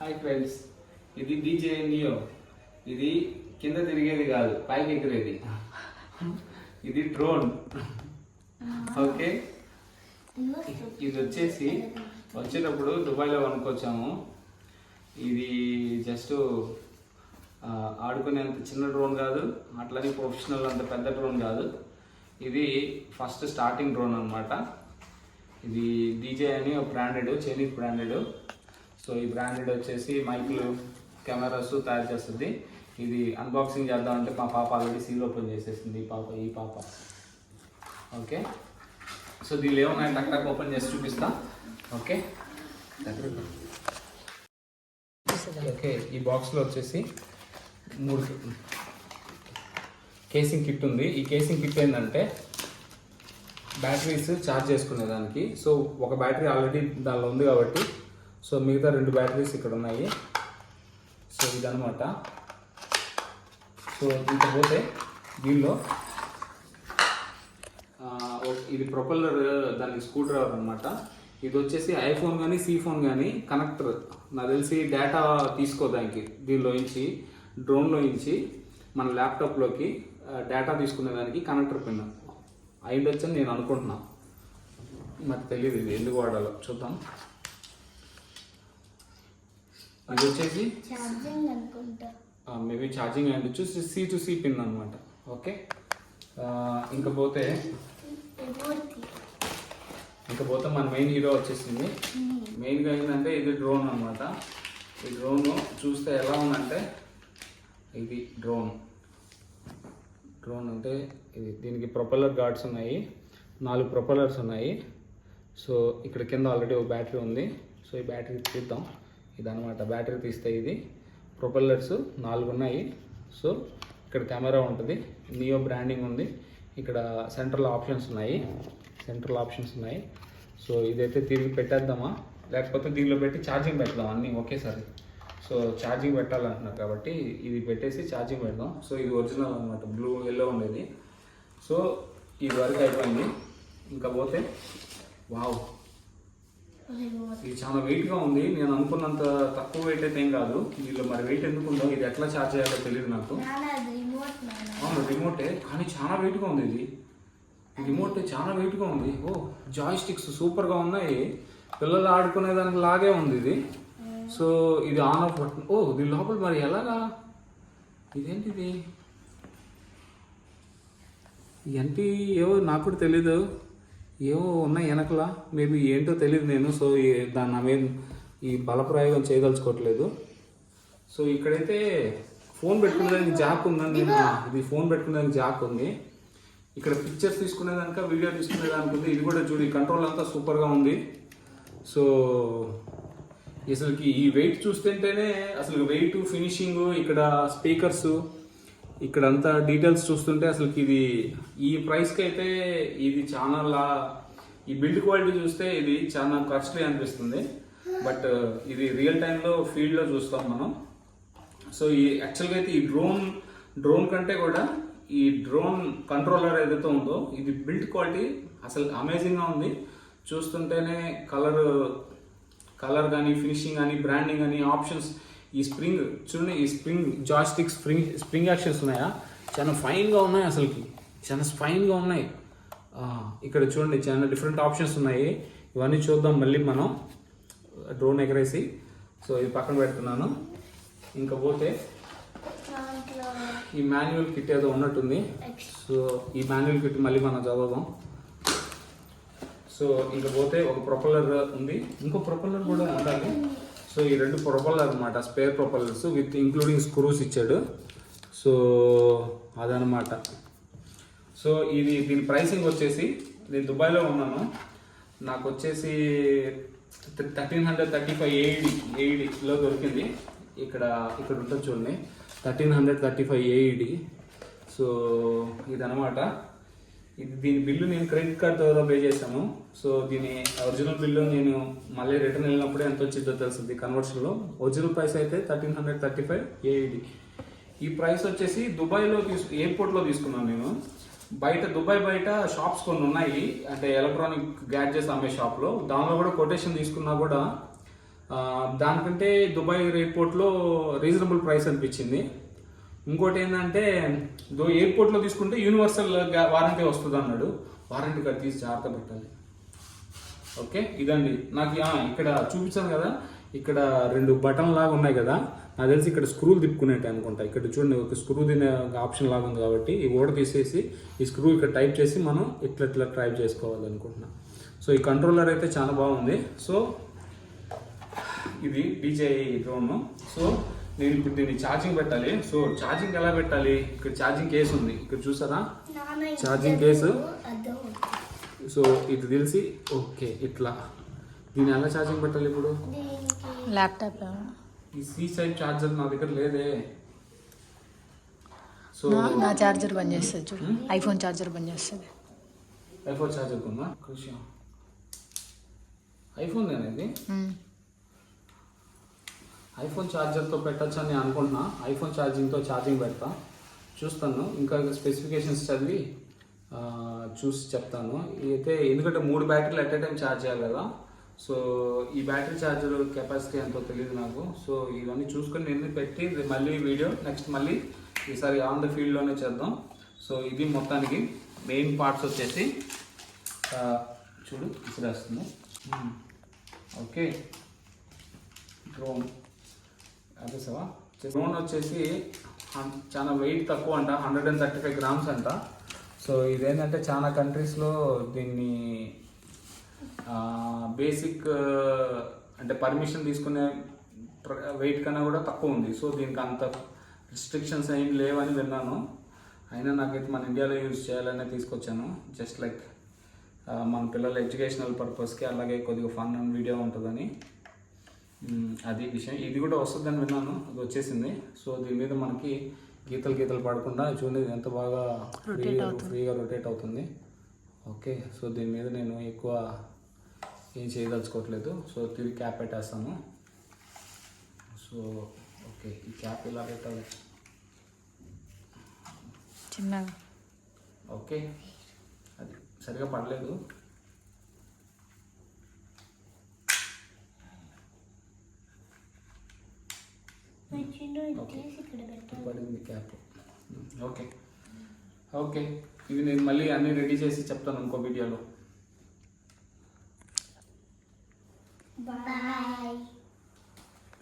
Hi friends ఇది DJ Neo ఇది కింద తిరిగేది కాదు పైకి ఎగిరేది. ఇది డ్రోన్ ఓకే ఇది వచ్చేసి వచ్చేటప్పుడు దుబాయ్లో కొనుక్కొచ్చాము. ఇది జస్ట్ ఆడుకునేంత చిన్న డ్రోన్ కాదు అట్లనే ప్రొఫెషనల్ అంత పెద్ద డ్రోన్ కాదు. ఇది ఫస్ట్ స్టార్టింగ్ డ్రోన్ అన్నమాట. ఇది డీజే అని ఒక బ్రాండెడ్ చైనీస్ బ్రాండెడ్ సో ఈ బ్రాండెడ్ వచ్చేసి మైక్లు కెమెరాస్ తయారు చేస్తుంది. ఇది అన్బాక్సింగ్ చేద్దామంటే మా పాప ఆల్రెడీ సీల్ ఓపెన్ చేసేసింది ఈ పాప ఈ పాప. ఓకే? సో దీనిలో ఏమన్నా టక్ టక్ ఓపెన్ చేసి చూపిస్తా. ఓకే? ఓకే ఈ బాక్స్లో వచ్చేసి మూడు కేసింగ్ కిట్ ఉంది. ఈ కేసింగ్ కిట్ ఏంటంటే బ్యాటరీస్ ఛార్జ్ చేసుకునేదానికి. సో ఒక బ్యాటరీ ఆల్రెడీ దానిలో ఉంది కాబట్టి సో మిగతా రెండు బ్యాటరీస్ ఇక్కడ ఉన్నాయి. సో ఇదనమాట సో ఇంత పోతే దీనిలో ఇది ప్రొపల్లర్ దాని స్క్రూ డ్రైవర్ అనమాట ఇది వచ్చేసి ఐఫోన్ కానీ సీ ఫోన్ కానీ కనెక్టర్ నాకు తెలిసి డేటా తీసుకోదానికి దీనిలో నుంచి డ్రోన్లో నుంచి మన ల్యాప్టాప్లోకి డేటా తీసుకునే దానికి కనెక్టర్ పిన్ అయిండొచ్చని నేను అనుకుంటున్నాను మాకు తెలియదు ఇది ఎందుకు వాడాలో చూద్దాం. ఇది వచ్చేసి? ఛార్జింగ్ అనుకుంటా. మేబీ ఛార్జింగ్ అయ్యొచ్చు సి టు సి పిన్ అనమాట ఓకే? ఇంకా పోతే? ఇంకా పోతే మన మెయిన్ హీరో వచ్చేసింది. మెయిన్గా ఏంటంటే ఇది డ్రోన్ అనమాట ఈ డ్రోన్ చూస్తే ఎలా ఉందంటే ఇది డ్రోన్ డ్రోన్ అంటే ఇది దీనికి ప్రొపల్లర్ గార్డ్స్ ఉన్నాయి. నాలుగు ప్రొపల్లర్స్ ఉన్నాయి. సో ఇక్కడ కింద ఆల్రెడీ ఒక బ్యాటరీ ఉంది. సో ఈ బ్యాటరీ తీద్దాం. ఇదనమాట బ్యాటరీ తీస్తే ఇది ప్రొపెల్లర్స్ నాలుగు ఉన్నాయి సో ఇక్కడ కెమెరా ఉంటుంది. నియో బ్రాండింగ్ ఉంది. ఇక్కడ సెంట్రల్ ఆప్షన్స్ ఉన్నాయి. సెంట్రల్ ఆప్షన్స్ ఉన్నాయి. సో ఇదైతే తిరిగి పెట్టేద్దామా? లేకపోతే దీనిలో పెట్టి ఛార్జింగ్ పెడదాం అన్నీ ఒకేసారి. సో ఛార్జింగ్ పెట్టాలంటున్నారు కాబట్టి ఇది పెట్టేసి ఛార్జింగ్ పెడదాం. సో ఇది ఒరిజినల్ అనమాట బ్లూ ఎల్లో ఉండేది. సో ఇది వరకు అయిపోయింది. ఇంకా పోతే వావ్ ఇది చాలా వెయిట్గా ఉంది. నేను అనుకున్నంత తక్కువ వెయిట్ అయితే ఏం కాదు. దీనిలో మరి వెయిట్ ఎందుకు ఉందో ఇది ఎట్లా ఛార్జ్ చేయాలో తెలియదు నాకు. అవును రిమోటే కానీ చాలా వెయిట్గా ఉంది ఇది. రిమోట్ చాలా వెయిట్గా ఉంది. ఓ జాయ్ స్టిక్స్ సూపర్గా ఉన్నాయి. పిల్లలు ఆడుకునే దానికి లాగే ఉంది ఇది. సో ఇది ఆన్ ఆఫ్ బటన్ ఓ దీని లోపల మరి ఎలాగా? ఇదేంటిది? ఇవన్నీ ఏవో నాకు కూడా తెలీదు. ఏవో ఉన్నాయి వెనకల. మేబీ ఏంటో తెలియదు నేను. సో దాన్ని నా మీద ఈ బలప్రయోగం చేయదలుచుకోవట్లేదు. సో ఇక్కడైతే ఫోన్ పెట్టుకునేదానికి జాక్ ఉందండి. ఇది ఫోన్ పెట్టుకునేదానికి జాక్ ఉంది. ఇక్కడ పిక్చర్స్ తీసుకునేదానిక వీడియో తీసుకునేదానికి ఉంది. ఇది కూడా చూడు కంట్రోల్ అంతా సూపర్గా ఉంది. సో అసలుకి ఈ వెయిట్ చూస్తుంటేనే అసలు వెయిట్ ఫినిషింగ్ ఇక్కడ స్పీకర్స్ ఇక్కడ అంతా డీటెయిల్స్ చూస్తుంటే అసలుకి ఇది ఈ ప్రైస్కి అయితే ఇది చాలా లా ఈ బిల్డ్ క్వాలిటీ చూస్తే ఇది చాలా కాస్ట్లీ అనిపిస్తుంది. బట్ uh, ఇది రియల్ టైంలో ఫీల్డ్లో చూస్తాం మనం. సో ఈ యాక్చువల్గా అయితే ఈ డ్రోన్ డ్రోన్ కంటే కూడా ఈ డ్రోన్ కంట్రోలర్ ఏదైతే ఉందో ఇది బిల్డ్ క్వాలిటీ అసలు అమేజింగ్గా ఉంది. చూస్తుంటేనే కలర్ కలర్ కానీ ఫినిషింగ్ కానీ బ్రాండింగ్ కానీ ఆప్షన్స్ ఈ స్ప్రింగ్ చూడండి ఈ spring joystick spring spring actions ఉన్నాయా? చాలా ఫైన్గా ఉన్నాయి అసలుకి. చాలా ఫైన్గా ఉన్నాయి. ఇక్కడ చూడండి చాలా డిఫరెంట్ ఆప్షన్స్ ఉన్నాయి. ఇవన్నీ చూద్దాం మళ్ళీ మనం. డ్రోన్ ఎగరేసి. సో ఇది పక్కన పెడుతున్నాను. ఇంకా పోతే ఈ మాన్యువల్ కిట్ ఏదో ఉన్నట్టుంది. సో ఈ మాన్యువల్ కిట్ మళ్ళీ మనం చదువుదాం. సో ఇంకా పోతే ఒక ప్రొపల్లర్ ఉంది. ఇంకో ప్రొపల్లర్ కూడా ఉండాలి. సో ఈ రెండు ప్రొపల్లర్ అనమాట spare propellers with including screws ఇచ్చాడు. సో అదనమాట సో ఇది దీని ప్రైసింగ్ వచ్చేసి నేను దుబాయ్లో ఉన్నాను. నాకు వచ్చేసి thirteen hundred thirty five AED ఏఈడిలో దొరికింది. ఇక్కడ ఇక్కడ ఉంటుంది చూడండి. Thirteen hundred thirty five AED so ఇదనమాట ఇది దీని బిల్లు నేను క్రెడిట్ కార్డ్ ద్వారా పే చేశాను సో దీని ఒరిజినల్ బిల్లు నేను మళ్ళీ రిటర్న్ వెళ్ళినప్పుడే ఎంత వచ్చిందో తెలుస్తుంది కన్వర్షన్లో ఒరిజినల్ ప్రైస్ అయితే thirteen hundred thirty five AED ఈ ప్రైస్ వచ్చేసి దుబాయ్లో తీసు ఎయిర్పోర్ట్లో తీసుకున్నాను నేను బయట దుబాయ్ బయట షాప్స్ కొన్ని ఉన్నాయి. అంటే ఎలక్ట్రానిక్ గ్యాడ్జెట్స్ అమ్మే షాప్లో. దానిలో కూడా కొటేషన్ తీసుకున్నా కూడా దానికంటే దుబాయ్ ఎయిర్పోర్ట్లో రీజనబుల్ ప్రైస్ అనిపించింది. ఇంకోటి ఏంటంటే దో ఎయిర్పోర్ట్లో తీసుకుంటే యూనివర్సల్ వారంటీ వస్తుంది అన్నాడు. వారంటీ కార్డు తీసి జాగ్రత్త పెట్టాలి. ఓకే? ఇదండి. నాకు ఇక్కడ చూపించాను కదా. ఇక్కడ రెండు బటన్ లాగా ఉన్నాయి కదా. నాకు తెలిసి ఇక్కడ స్క్రూలు తిప్పుకునేట్టు అనుకుంటా. ఇక్కడ చూడండి ఒక స్క్రూ తినే ఆప్షన్ లాగా ఉంది కాబట్టి ఈ ఓడ తీసేసి ఈ స్క్రూ ఇక్కడ టైప్ చేసి మనం ఇట్లా ఇట్లా టైప్ చేసుకోవాలి అనుకుంటున్నా. సో ఈ కంట్రోలర్ అయితే చాలా బాగుంది. సో ఇది డీజే డ్రోన్ సో నేను ఇప్పుడు దీన్ని ఛార్జింగ్ పెట్టాలి. సో ఛార్జింగ్ ఎలా పెట్టాలి? ఇక్కడ ఛార్జింగ్ కేసు ఉంది. ఇక్కడ చూసారా? ఛార్జింగ్. కేసు? సో ఇది తెలిసి ఓకే ఇట్లా. దీన్ని ఎలా ఛార్జింగ్ పెట్టాలి ఇప్పుడు? ల్యాప్టాప్ ఈ సి సైడ్ ఛార్జర్ నా దగ్గర లేదే. సో నా- చార్జర్ బంద్ చేస్తుంది చూడు. ఐఫోన్ చార్జర్ బంద్ చేస్తుంది. ఐఫోన్ ఛార్జర్ ఉందా? కృషి ఐఫోన్ అనేది. ఐఫోన్ ఛార్జర్తో పెట్టచ్చు అని అనుకుంటున్నా. ఐఫోన్ ఛార్జింగ్తో ఛార్జింగ్ పెడతా. చూస్తాను. ఇంకా స్పెసిఫికేషన్స్ చదివి చూసి చెప్తాను. అయితే ఎందుకంటే మూడు బ్యాటరీలు ఎట్ ఏ టైం ఛార్జ్ చేయాలి కదా. సో ఈ బ్యాటరీ ఛార్జర్ కెపాసిటీ ఎంతో తెలియదు నాకు. సో ఇవన్నీ చూసుకొని నేను పెట్టి మళ్ళీ వీడియో నెక్స్ట్ మళ్ళీ ఈసారి ఆన్ ద ఫీల్డ్లోనే చేద్దాం. సో ఇది మొత్తానికి మెయిన్ పార్ట్స్ వచ్చేసి చూడు ఇసిరేస్తుంది. ఓకే. డ్రోన్. అదే నూనె వచ్చేసి చాలా వెయిట్ తక్కువ అంట hundred and thirty five grams అంట. సో ఇదేంటంటే చాలా కంట్రీస్లో దీన్ని బేసిక్ అంటే పర్మిషన్ తీసుకునే వెయిట్ కన్నా కూడా తక్కువ ఉంది. సో దీనికి అంత రిస్ట్రిక్షన్స్ ఏం లేవని విన్నాను. అయినా నాకైతే మన ఇండియాలో యూజ్ చేయాలనే తీసుకొచ్చాను. జస్ట్ లైక్ మన పిల్లల ఎడ్యుకేషనల్ పర్పస్కి అలాగే కొద్దిగా ఫన్ వీడియో ఉంటుందని. అది విషయం. ఇది కూడా వస్తుందని విన్నాను. అది వచ్చేసింది. సో దీని మీద మనకి గీతలు గీతలు పడకుండా చూడండి ఇది ఎంత బాగా ఫ్రీగా ఫ్రీగా రొటేట్ అవుతుంది. ఓకే సో దీని మీద నేను ఎక్కువ ఏం చేయదలుచుకోవట్లేదు. సో తిరిగి క్యాప్ పెట్టేస్తాను. సో ఓకే ఈ క్యాప్ ఇలా పెట్టాలి? చిన్నగా. ఓకే అది సరిగా పడలేదు చిన్న ఓకే. తీసి ఇక్కడ పెట్టాలి పడింది క్యాప్. ఓకే. ఓకే. ఇవి నేను మళ్ళీ అన్నీ రెడీ చేసి చెప్తాను ఇంకో వీడియోలో.